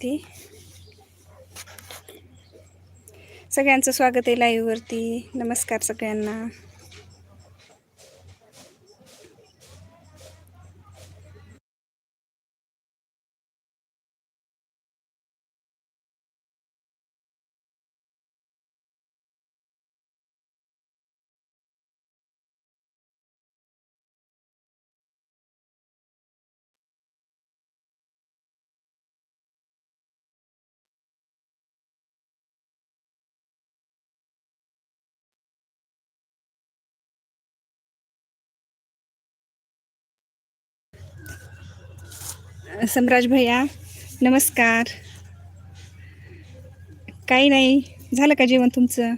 लाईव्हवरती सगळ्यांचं स्वागत आहे लाईव्हवरती नमस्कार सगळ्यांना. सम्राज भैया नमस्कार. काही नाही झालं का जेवण तुमचं?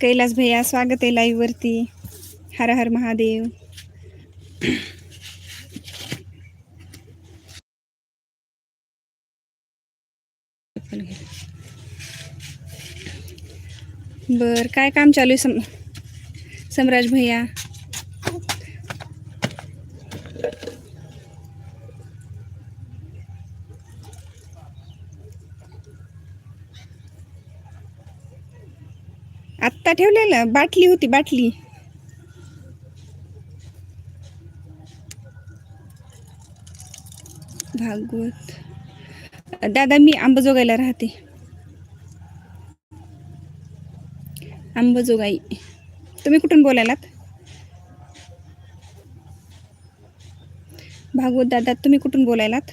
कैलास भैया स्वागत आहे लाईव्हवरती हर हर महादेव. बर काय काम चालू आहे सम सम्राज भैया। आत्ता ठेवलेलं बाटली होती बाटली. भागवत. दादा मी आंबजोगाईला राहते. आंबजोगाई तुम्ही कुठून बोलायलात? भागवत दादा तुम्ही कुठून बोलायलात?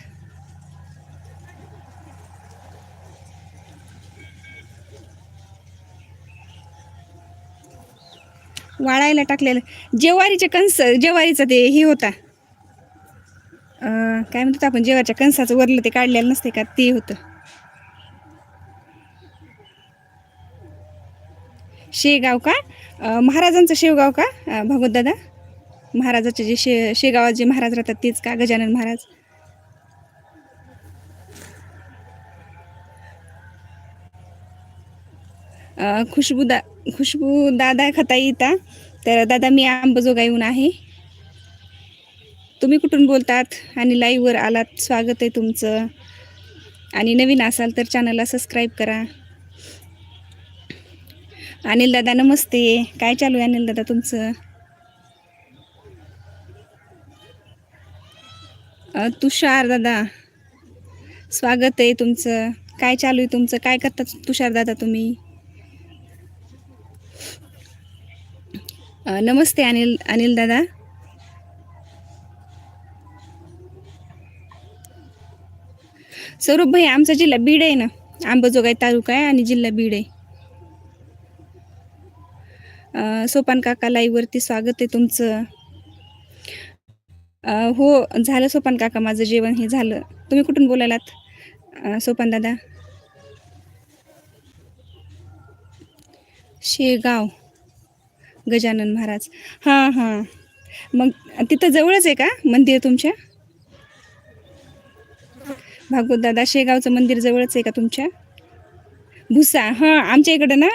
वाळायला टाकलेलं. जेवारीचे कणस जेवारीचं ते हे होता. काय म्हणतात आपण जेवारीच्या कणसाचं वरलं ते काढलेलं नसते का? ते होतं. शेगाव का? महाराजांचं शेवगाव का? अं, दादा महाराजाचे जे शे शेगावात जे महाराज राहतात तेच का गजानन महाराज? खुशबू दा खुशबू दादा खाता येता तर दादा मी आंबजोगाईहून आहे. तुम्ही कुठून बोलतात? आणि लाईव्हवर आलात. स्वागत आहे तुमचं. आणि नवीन असाल तर चॅनलला सबस्क्राईब करा. अनिल दादा नमस्ते. काय चालू आहे अनिल दादा तुमचं? तुषार दादा. स्वागत आहे तुमचं. काय चालू आहे तुमचं? काय करता तुषार दादा तुम्ही? नमस्ते अनिल अनिल दादा. स्वरूप भाई आमचा जिल्हा बीड आहे ना. अंबाजोगाई तालुका आहे आणि जिल्हा बीड आहे. सोपान काका लाईव्हवरती स्वागत आहे तुमचं. हो झालं सोपान काका माझं जेवण हे झालं. तुम्ही कुठून बोलायलात? सोपान दादा. शेगाव. गजानन महाराज. हां हां. मग तिथं जवळच आहे का मंदिर तुमच्या? भागवत दादा शेगावचं मंदिर जवळच आहे का तुमच्या? भुसा हां आमच्या इकडं ना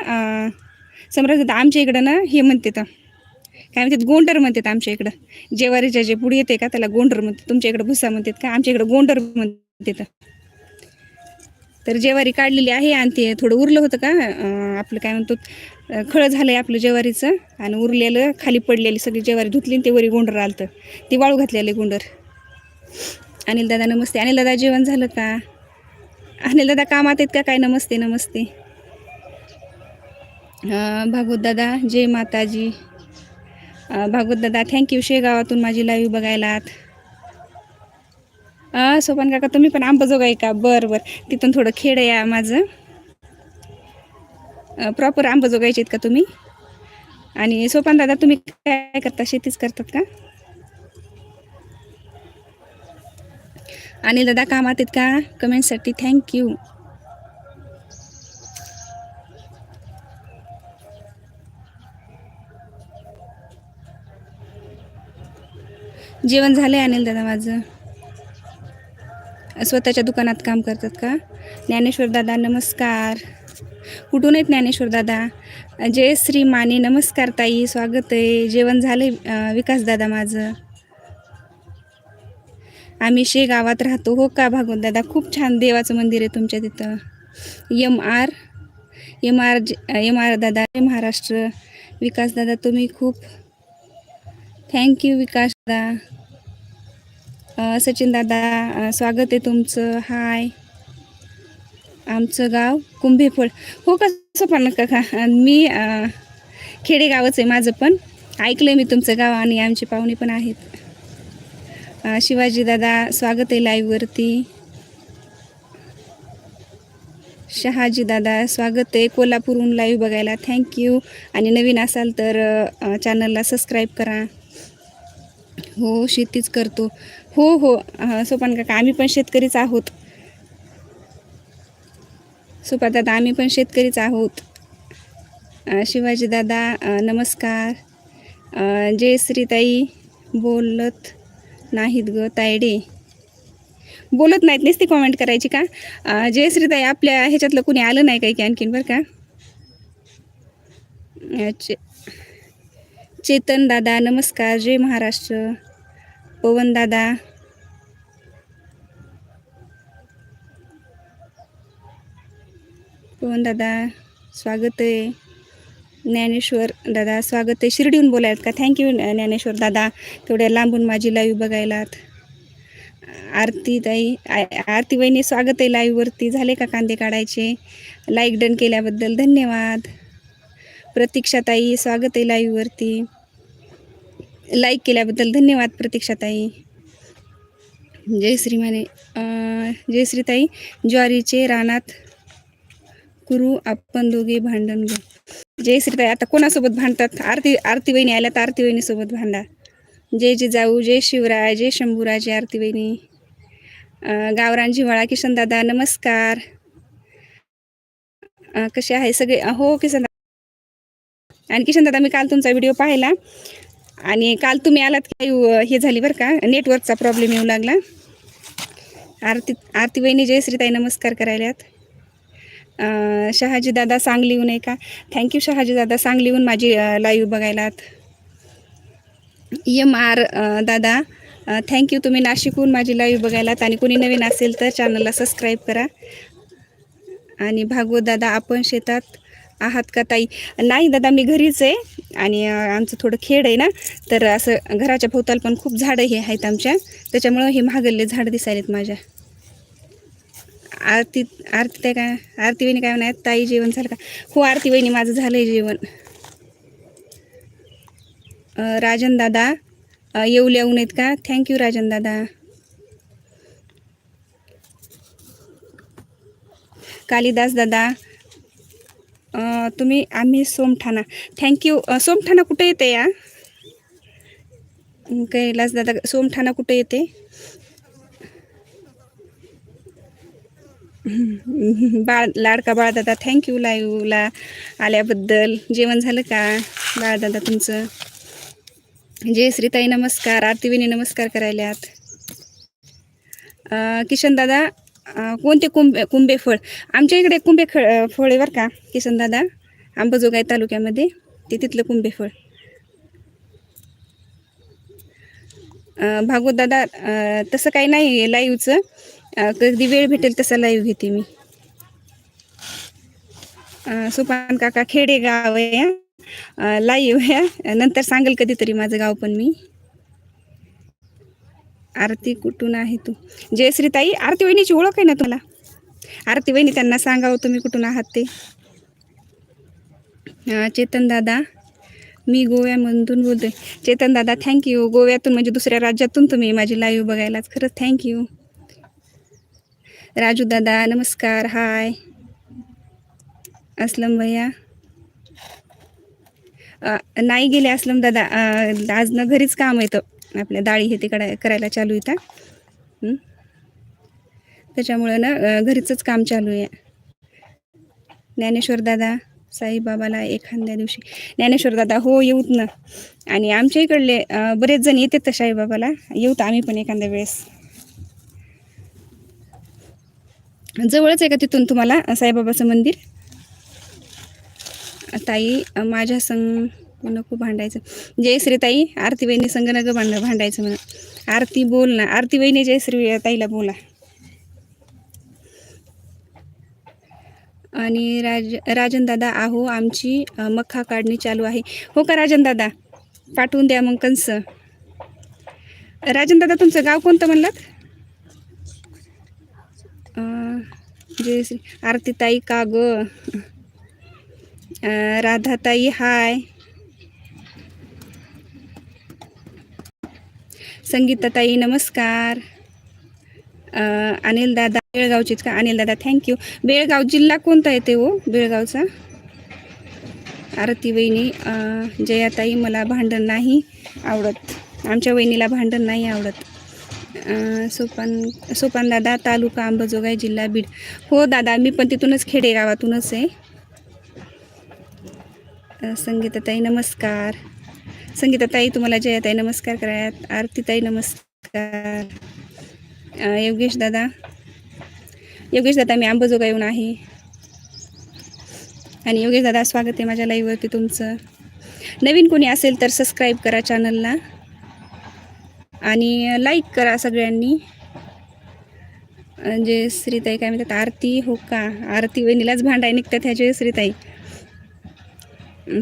समजा आमच्या इकडं ना हे म्हणते काय म्हणतात गोंडर म्हणतात आमच्या इकडं. जेवारीच्या जे पुढे येते का त्याला गोंडर म्हणतात तुमच्या इकडं भुसा म्हणतात का आमच्या इकडं गोंडर म्हणतात तर. जेवारी काढलेली आहे आणि ते थोडं उरलं होतं का आपलं काय म्हणतो खळं झालं आहे आपलं जेवारीचं आणि उरलेलं खाली पडलेली सगळी जेवारी धुतली आणि ते वरी गोंडर आलतं. ते वाळू घातलेले गोंडर. अनिल दादा नमस्ते. अनिल दादा जेवण झालं का? अनिल दादा कामात आहेत का? काय नमस्ते नमस्ते. भागवतदादा जय माताजी. भागवतदादा थँक्यू शेगावातून माझी लाईव्ह बघायलात सोपान काका तुम्ही पण अंबाजोगाई का? बरं बरं. तिथून थोडं खेड या माझं. प्रॉपर अंबाजोगाईचे आहेत का तुम्ही? आणि सोपान दादा तुम्ही काय करता? शेतीच करतात का? आणि दादा कामात आहेत का? कमेंटसाठी थँक्यू जेवण झालं आहे अनिल दादा माझं. स्वतःच्या दुकानात काम करतात का? ज्ञानेश्वर दादा नमस्कार. कुठून आहेत ज्ञानेश्वर दादा? जय श्री माने नमस्कार ताई स्वागत आहे. जेवण झालं विकास दादा माझं. आम्ही शेगावात राहतो. हो का भागवत दादा? खूप छान देवाचं मंदिर आहे तुमच्या तिथं. M R M R M R दादा महाराष्ट्र. विकास दादा तुम्ही खूप. थँक्यू विकास दादा. सचिन दादा स्वागत आहे तुमचं. हाय आमचं गाव कुंभेफळ हो कसं पण काका मी खेडेगावच आहे माझं पण. ऐकलं मी तुमचं गाव आणि आमचे पाहुणे पण आहेत. शिवाजी दादा स्वागत आहे लाईव्हवरती शहाजी दादा स्वागत आहे. कोल्हापूरहून लाईव्ह बघायला. थँक्यू आणि नवीन असाल तर चॅनलला सबस्क्राईब करा. हो शेतीच करतो. हो हो. सोपान काका आम्ही पण शेतकरीच आहोत. सोपान दादा आम्ही पण शेतकरीच आहोत. शिवाजी दादा नमस्कार. जयश्रीताई बोलत नाहीत ग तायडे. बोलत नाहीत नुसती कॉमेंट करायची का? जयश्रीताई आपल्या ह्याच्यातलं कुणी आलं नाही काही की आणखीन बरं का? चे चेतन दादा नमस्कार जय महाराष्ट्र. पवन दादा. पवन दादा स्वागत आहे. ज्ञानेश्वर दादा स्वागत आहे. शिर्डीहून बोलायत का? थँक्यू ज्ञानेश्वर दादा. तेवढ्या लांबून माझी लाईव्ह बघायलात. आरती ताई आरती वहिनी स्वागत आहे लाईव्हवरती झाले का कांदे काढायचे? लाईक डन केल्याबद्दल धन्यवाद. प्रतीक्षाताई स्वागत आहे लाईव्हवरती लाईक केल्याबद्दल धन्यवाद प्रतीक्षाताई. जय श्री माने जय श्रीताई ज्वारीचे रानात कुरू आपण दोघे भांडण घेऊ. जय श्रीताई आता कोणासोबत भांडतात? आरती आरती वहिनी आल्या तर आरती वहिनीसोबत भांडा. जय जिजाऊ जय शिवराय जय शंभूराजे आरती वहिनी गावरान जिव्हाळा किशन दादा नमस्कार. कसे आहे सगळे? हो किशन दादा आणि किशन दादा मी काल तुमचा व्हिडिओ पाहिला. आणि काल तुम्ही आलात काही हे झाली बरं का? नेटवर्कचा प्रॉब्लेम येऊ लागला. आरती आरती वहिनी जयश्रीताई नमस्कार करायलात शहाजी दादा सांगलीहून आहे का? थँक्यू शहाजी दादा सांगलीहून माझी लाईव्ह बघायलात. एम आर दादा थँक्यू तुम्ही नाशिकहून माझी लाईव्ह बघायलात. आणि कोणी नवीन असेल तर चॅनलला सबस्क्राईब करा. आणि भागवत दादा आपण शेतात आहात का ताई? नाही दादा मी घरीच आहे आणि आमचं थोडं खेड आहे ना तर असं घराच्या भोवताल पण खूप झाडं हे आहेत आमच्या. त्याच्यामुळं हे महागल्ले झाडं दिसायलेत माझ्या. आरती आरती ताई काय आरती वहिनी काय म्हणत ताई जेवण झालं का? हो आरती वहिनी माझं झालं आहे जेवण राजन दादा अं, येऊ येऊन आहेत का? थँक्यू राजन दादा. कालिदास दादा तुम्ही आम्ही सोमठाणा. थँक्यू सोमठाणा कुठे येते या? कैलास दादा सोमठाणा कुठे येते? बाळ लाडका बाळदादा थँक्यू लाईव्हला आल्याबद्दल. जेवण झालं का बाळदादा तुमचं? जय श्रीताई नमस्कार. आरतीविनी नमस्कार करायल्यात. किशन दादा कोणते कुंभे कुंबे फळ? आमच्या इकडे कुंबे खळ फळ आहे बरं का किसन दादा. आंबाजोगाई तालुक्यामध्ये ते तिथलं कुंबे फळ. भागवत दादा तसं काही नाही लाईव्हचं कधी वेळ भेटेल तसा लाईव्ह घेते मी. सुपान काका खेडे गाव आहे लाईव्ह आहे. नंतर सांगेल कधीतरी माझं गाव पण मी. आरती कुठून आहे तू? जयश्रीताई आरती वहिनीची ओळख आहे ना तुला आरती वहिनी त्यांना सांगावं तुम्ही कुठून आहात ते? चेतन दादा मी गोव्यामधून बोलतोय. चेतन दादा थँक्यू गोव्यातून म्हणजे दुसऱ्या राज्यातून तुम्ही माझी लाईव्ह बघायलाच खरंच थँक्यू राजू दादा नमस्कार. हाय असलम भैया. नाही गेले असलम दादा. आज ना घरीच काम येतं आपल्या डाळी हे ते कडा करायला चालू येतात त्याच्यामुळं ना घरीचंच काम चालू आहे. ज्ञानेश्वर दादा साईबाबाला एखाद्या दिवशी ज्ञानेश्वर दादा हो येऊत ना. आणि आमच्या इकडले बरेच जण येतात तर साईबाबाला. येऊत आम्ही पण एखाद्या वेळेस. जवळच आहे का तिथून तुम्हाला साईबाबाचं मंदिर? ताई माझ्या संग नको भांडायचं. जयश्री ताई आरती वहिनी संग नग भांड भांडायचं म्हणा आरती बोल ना. आरती वहिनी जयश्री ताईला बोला. आणि राज राजन दादा आहो आमची मक्खा काढणी चालू आहे. हो का राजन दादा? पाठवून द्या मग कंस. राजन दादा तुमचं गाव कोणतं म्हणलात? जयश्री आरती ताई का ग? राधाताई हाय. संगीताताई नमस्कार. अनिलदादा बेळगावचीच का? अनिलदादा थँक्यू बेळगाव जिल्हा कोणता येते हो बेळगावचा? आरती वहिनी जयाताई मला भांडण नाही आवडत. आमच्या वहिनीला भांडण नाही आवडत. सोपान सोपान दादा तालुका अंबाजोगाई जिल्हा बीड. हो दादा मी पण तिथूनच खेडेगावातूनच आहे. संगीताताई नमस्कार. संगीताताई तुम्हाला जयाताई नमस्कार करायात आरतीताई नमस्कार. योगेश दादा. योगेश दादा मी अंबाजोगाईहून आहे. आणि योगेश दादा स्वागत आहे माझ्या लाईव्हवरती तुमचं. नवीन कोणी असेल तर सबस्क्राईब करा चॅनलला आणि लाईक करा सगळ्यांनी. जे जयश्रीताई काय म्हणतात आरती हो का? आरती वहिनीलाच भांडाय निघतात ह्या जयश्रीताई.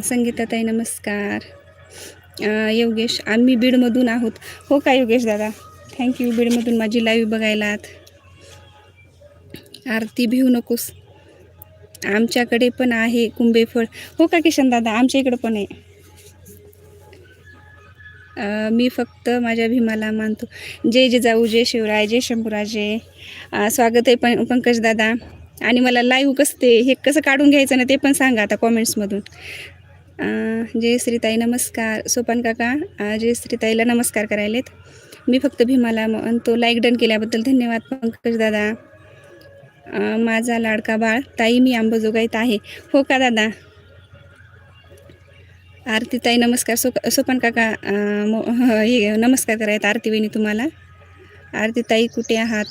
संगीताताई नमस्कार. योगेश आम्ही बीडमधून आहोत. हो का योगेश दादा? थँक्यू बीडमधून माझी लाईव्ह आत आरती भिऊ नकोस. आमच्याकडे पण आहे कुंभेफळ. हो का किशन दादा? आमच्या इकडं पण आहे. मी फक्त माझ्या भीमाला मानतो. जय जिजाऊ जय शिवराय जय शंभूराजे. स्वागत आहे पण पंकज दादा. आणि मला लाईव्ह कसं ते हे कसं काढून घ्यायचं ना ते पण सांगा आता कॉमेंट्समधून जयश्रीताई जय श्रीताई नमस्कार. सोपान काका जयश्रीताईला जय श्रीताईला नमस्कार करायलेत. मी फक्त भीमाला म्हणतो लाईक डन केल्याबद्दल धन्यवाद पंकज दादा. माझा लाडका बाळ ताई मी आंबोजोगाईत आहे. हो का दादा? आरती ताई नमस्कार. सो सोपान काका हे नमस्कार करायत आरती वहिनी तुम्हाला. आरती ताई कुठे आहात?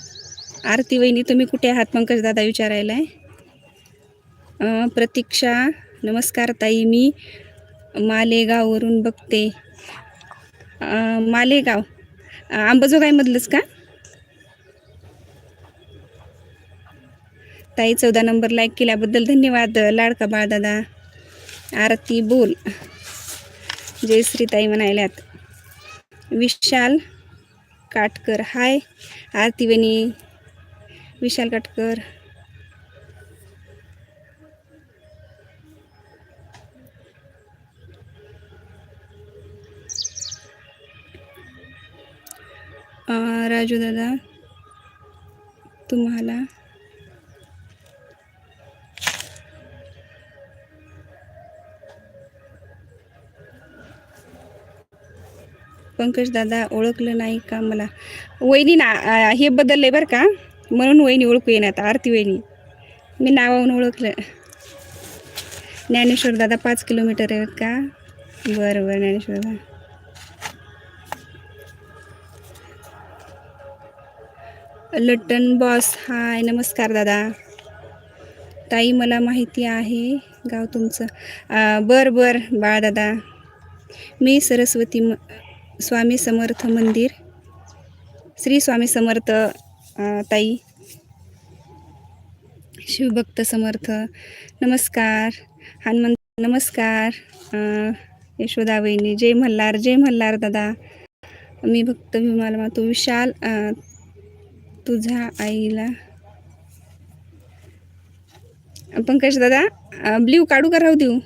आरती वहिनी तुम्ही कुठे आहात? पंकज दादा विचारायला आहे प्रतीक्षा नमस्कार ताई मी मालेगाववरून बघते. मालेगाव आंबाजोगाईमधलंच अंबाजोगाईमधलंच का? ताई चौदा नंबर लाईक केल्याबद्दल धन्यवाद. लाडका बाळदादा आरती बोल. जयश्री ताई म्हणायल्यात. विशाल काटकर हाय. आरती वहिनी विशाल काटकर. राजू दादा तुम्हाला? पंकज दादा ओळखलं नाही का मला? वहिनी ना अं, हे बदललंय बरं का? म्हणून वहिनी ओळखू येणार आरती वहिनी. मी नावाहून ओळखलं. ज्ञानेश्वर दादा पाच किलोमीटर आहेत का? बरं बरं ज्ञानेश्वर दादा. लट्टन बॉस हाय नमस्कार दादा. ताई मला माहिती आहे गाव तुमचं. बर बर बाळ दादा. मी सरस्वती म स्वामी समर्थ मंदिर श्री स्वामी समर्थ ताई. शिवभक्त समर्थ नमस्कार. हनुमंत नमस्कार. यशोदा वहिनी जय मल्हार जय मल्हार दादा. मी भक्त विमाल मातो विशाल तुझा तुझ्या आईला. पंकज दादा? ब्ल्यू काढू का राहू देऊ?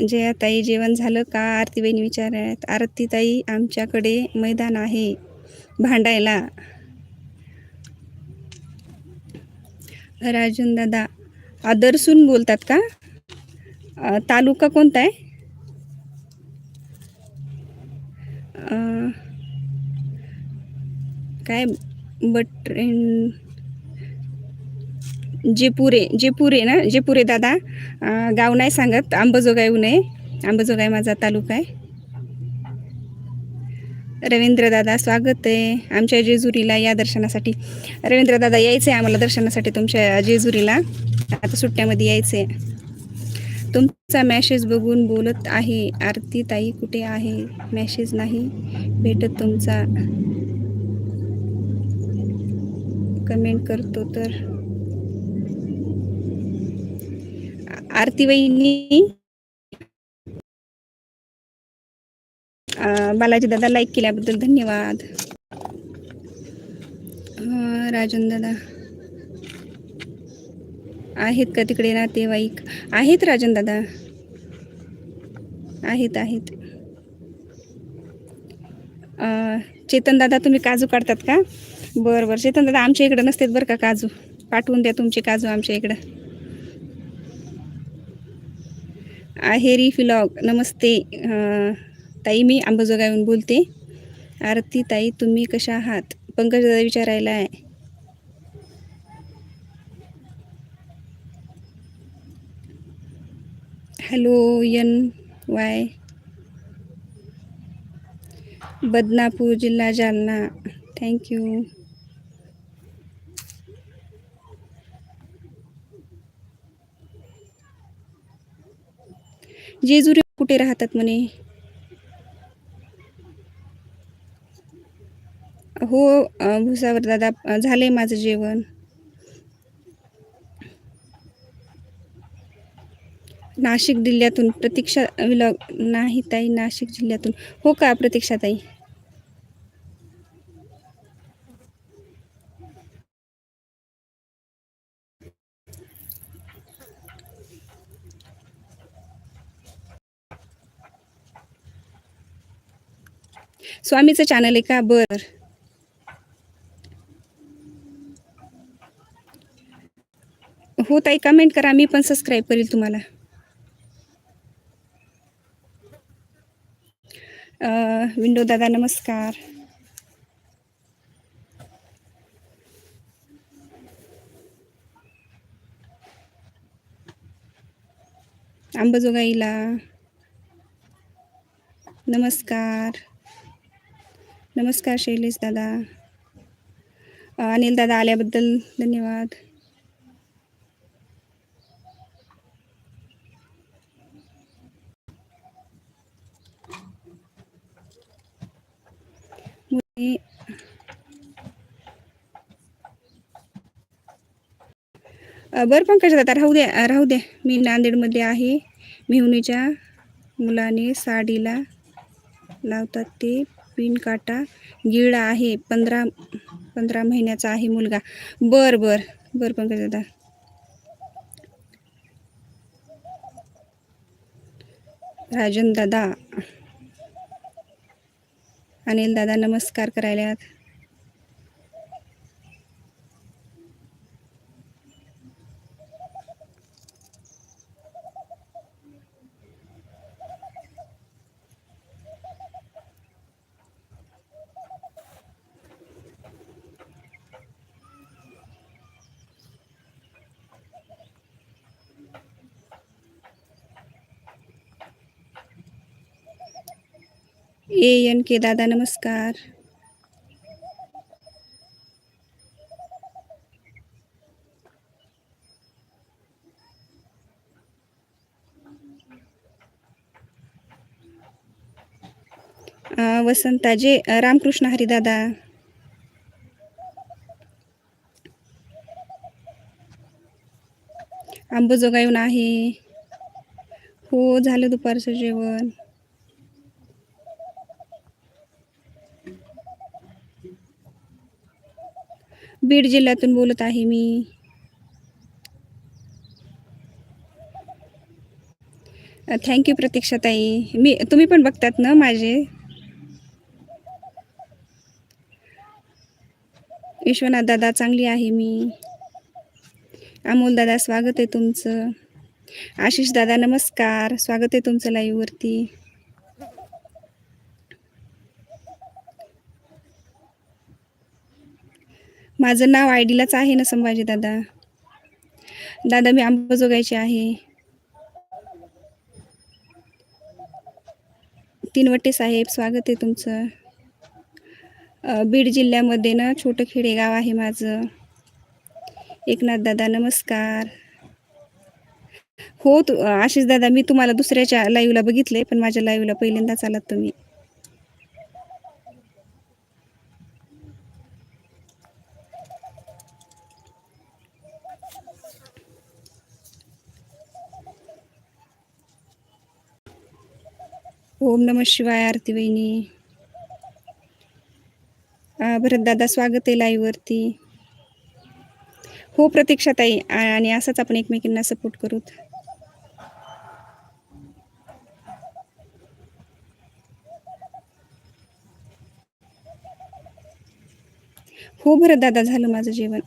जया ताई जेवण झालं का आरती विचारत आरती ताई आमच्याकडे मैदान आहे भांडायला. राजून दादा आदरसून बोलतात का? तालुका कोणता आहे? काय बट्रेन जेपुरे जेपुरे ना जेपुरे दादा. गाव नाही सांगत अंबाजोगाईहून आहे अंबाजोगाई माझा तालुका आहे. रवींद्र दादा स्वागत आहे आमच्या जेजुरीला या दर्शनासाठी. रवींद्र दादा यायचं आहे आम्हाला दर्शनासाठी तुमच्या जेजुरीला. आता सुट्ट्यामध्ये यायचं आहे तुमचा मॅसेज बघून बोलत आहे. आरती ताई कुठे आहे? मॅसेज नाही. भेटत तुमचा. कमेंट करतो तर. आरती वहिनी बालाजी दादा लाईक केल्याबद्दल धन्यवाद. राजन दादा. आहेत का तिकडे नातेवाईक? आहेत राजन दादा. आहेत आहेत. चेतन दादा तुम्ही काजू काढतात का? बरं बरं. चेतन दादा आमच्या इकडं नसतात बरं का काजू? पाठवून द्या तुमचे काजू आमच्या इकडं. आहेरी फिलॉग नमस्ते. ताई मी आंबाजोगाईहून बोलते. आरती ताई तुम्ही कशा आहात? पंकज दादा विचारायला आहे. Hello N Y. बदनापूर जिल्हा जालना. थँक्यू जेजुरी कुठे राहतात म्हणे? हो भुसावर दादा झाले माझं जेवण. नाशिक जिल्ह्यातून प्रतीक्षा विलॉग नाही ताई नाशिक जिल्ह्यातून. हो का प्रतीक्षा ताई? स्वामीचं चॅनल आहे का? बर. हो ताई कमेंट करा. मी पण सबस्क्राईब करेल तुम्हाला. विंडो दादा नमस्कार. अंबाजोगाईला नमस्कार. नमस्कार शैलेश दादा. अनिल दादा आल्याबद्दल धन्यवाद. बरं पंकज दादा राहू द्या राहू द्या. मी नांदेडमध्ये आहे. मेहुणीच्या मुलाने साडीला लावतात ते पिन काटा. गिळा आहे पंधरा पंधरा महिन्याचा आहे मुलगा. बर बर बर पंकज दादा. राजन दादा अनिल दादा नमस्कार करायल्यात ए एन के दादा नमस्कार. वसंताजे रामकृष्ण हरिदादा आंबोजोगाईहून आहे. हो झालं दुपारचं जेवण. बीड जिल्ह्यातून बोलत आहे मी. थँक्यू प्रतीक्षाताई. मी तुम्ही पण बघतात ना माझे? विश्वनाथ दादा चांगली आहे मी. अमोल दादा स्वागत आहे तुमचं. आशिष दादा नमस्कार. स्वागत आहे तुमचं लाईव्हवरती माझं नाव आय डीलाच आहे ना संभाजी दादा? दादा मी अंबाजोगाईचे आहे. तीनवटे साहेब स्वागत आहे तुमचं. बीड जिल्ह्यामध्ये ना छोटं खेडेगाव आहे माझं. एकनाथ दादा नमस्कार. हो तू आशिष दादा मी तुम्हाला दुसऱ्याच्या लाईव्हला बघितले पण माझ्या लाईव्हला पहिल्यांदाच आलात तुम्ही. ओम नम शिवाय आरती वहिनी. भरतदादा स्वागत आहे लाईव्ह हो प्रतीक्षा ताई आणि असंच आपण एकमेकींना सपोर्ट करू हो भरत दादा झालं माझं जेवण.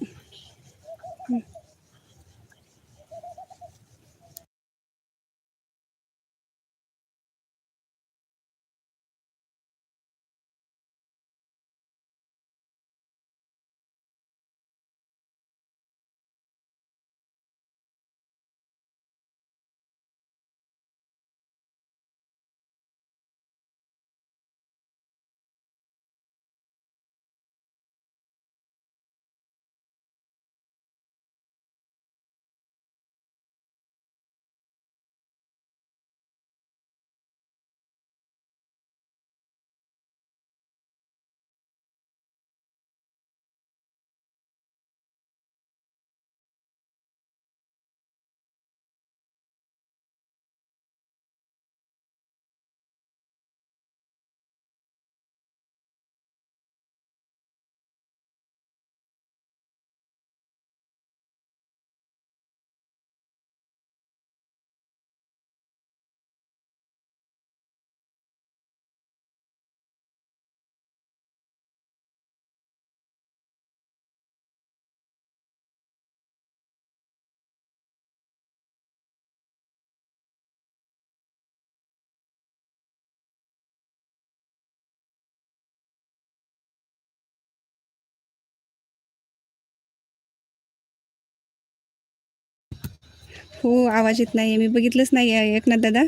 हो आवाज येत नाही आहे मी बघितलंच नाही आहे एकनाथ दादा.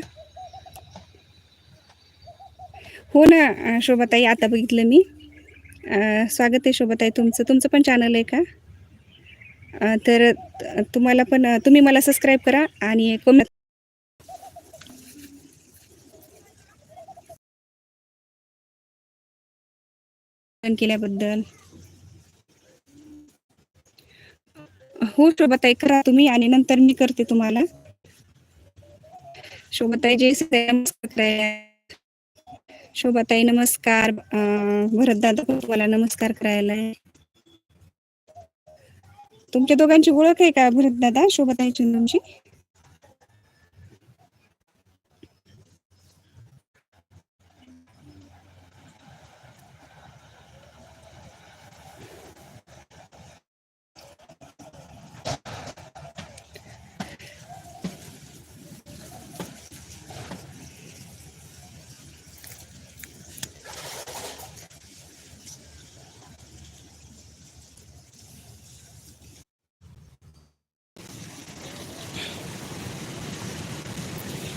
हो ना शोभाताई आता बघितलं मी. स्वागत आहे शोभाताई तुमचं. तुमचं पण चॅनल आहे का? तर तुम्हाला पण तुम्ही मला सबस्क्राईब करा आणि कमेंट केल्याबद्दल. हो शोभाताई करा तुम्ही आणि नंतर मी करते तुम्हाला. शोभाताई जय श्री शोभाताई नमस्कार. भरत दादा तुम्हाला नमस्कार करायला आहे. तुमच्या दोघांची ओळख आहे का भरत दादा? शोभाताईची तुमची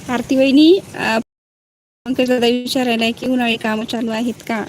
आरती वहिनी अं, विचारायला की उन्हाळी कामं चालू आहेत का?